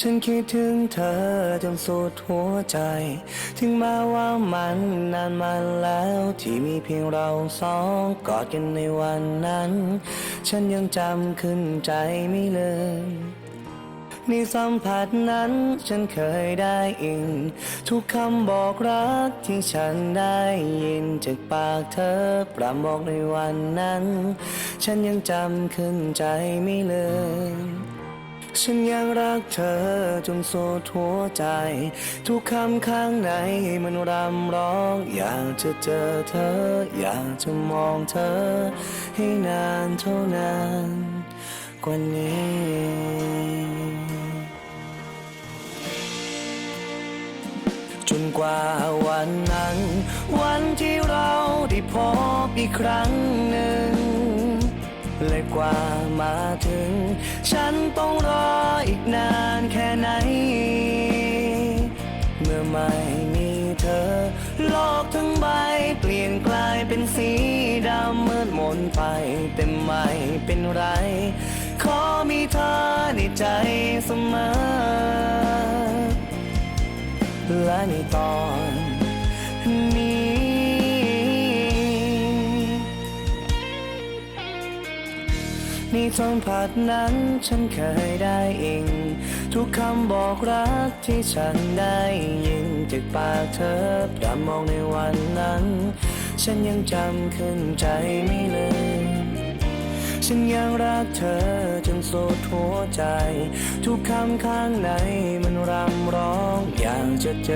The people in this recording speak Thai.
ฉันคิดถึงเธอจนสุดหัวใจ ถึงแม้ว่ามันนานมาแล้วที่มีเพียงเราสองกอดกันในวันนั้น ฉันยังจำขึ้นใจไม่ลืมในสัมผัสนั้นฉันเคยได้อิน ทุกคำบอกรักที่ฉันได้ยินจากปากเธอประมอกในวันนั้น ฉันยังจำขึ้นใจไม่ลืม ฉันยังรักเธอจนสุดหัวใจ ทุกคำข้างในมันรำร้อง อยากจะเจอเธอ อยากจะมองเธอ ให้นานเท่านานกว่านี้จนกว่าวันนั้น วันที่เราได้พบอีกครั้งหนึ่งและกว่ามาถึง ฉันต้องรออีกนานแค่ไหน เมื่อไม่มีเธอ โลกทั้งใบเปลี่ยนกลายเป็นสีดำมืดมนไปแต่ไม่เป็นไร ขอมีเธอในใจเสมอและในตอน ในสัมผัสนั้นฉันเคยได้อิงทุกคำบอกรักที่ฉันได้ยินจากปากเธอพรำมองในวันนั้น ฉันยังจำขึ้นใจไม่ลืมฉันยังรักเธอจนสุดหัวใจ ทุกคำข้างในมันรำร้องอยากจะเจอ